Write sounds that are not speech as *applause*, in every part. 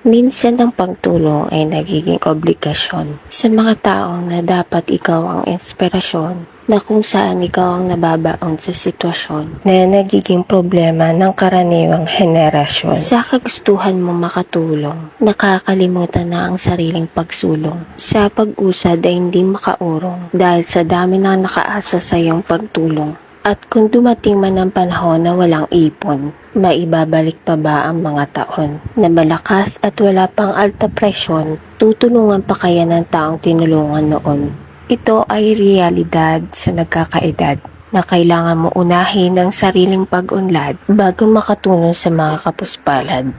Minsan ang pagtulong ay nagiging obligasyon sa mga taong na dapat ikaw ang inspirasyon na kung saan ikaw ang nababaon sa sitwasyon na nagiging problema ng karaniwang henerasyon. Sa kagustuhan mo makatulong, nakakalimutan na ang sariling pagsulong. Sa pag-usad ay hindi makaurong dahil sa dami na nakaasa sa iyong pagtulong. At kung dumating man ang panahon na walang ipon, maibabalik pa ba ang mga taon na malakas at wala pang alta presyon, tutulungan pa kaya ng taong tinulungan noon? Ito ay realidad sa nagkakaedad na kailangan mo unahin ang sariling pag-unlad bago makatulong sa mga kapuspalad.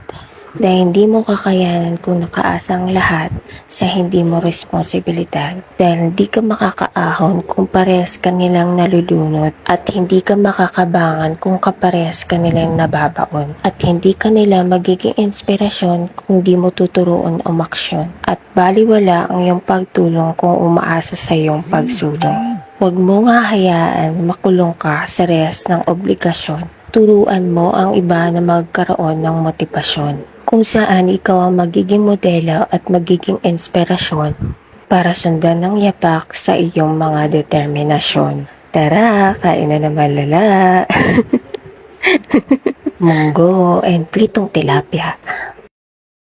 Dahil hindi mo kakayanan kung nakaasang lahat sa hindi mo responsibilidad. Dahil hindi ka makakaahon kung parehas ka nilang nalulunod at hindi ka makakabangan kung kaparehas ka nilang nababaon. At hindi ka nila magiging inspirasyon kung di mo tuturuan umaksyon. At baliwala ang iyong pagtulong kung umaasa sa iyong pagsulong. Huwag mo nga hayaan makulong ka sa rehas ng obligasyon. Turuan mo ang iba na magkaroon ng motibasyon kung saan ikaw ang magiging modelo at magiging inspirasyon para sundan ng yapak sa iyong mga determinasyon. Tara, kain na naman lala. *laughs* Munggo and pritong tilapia.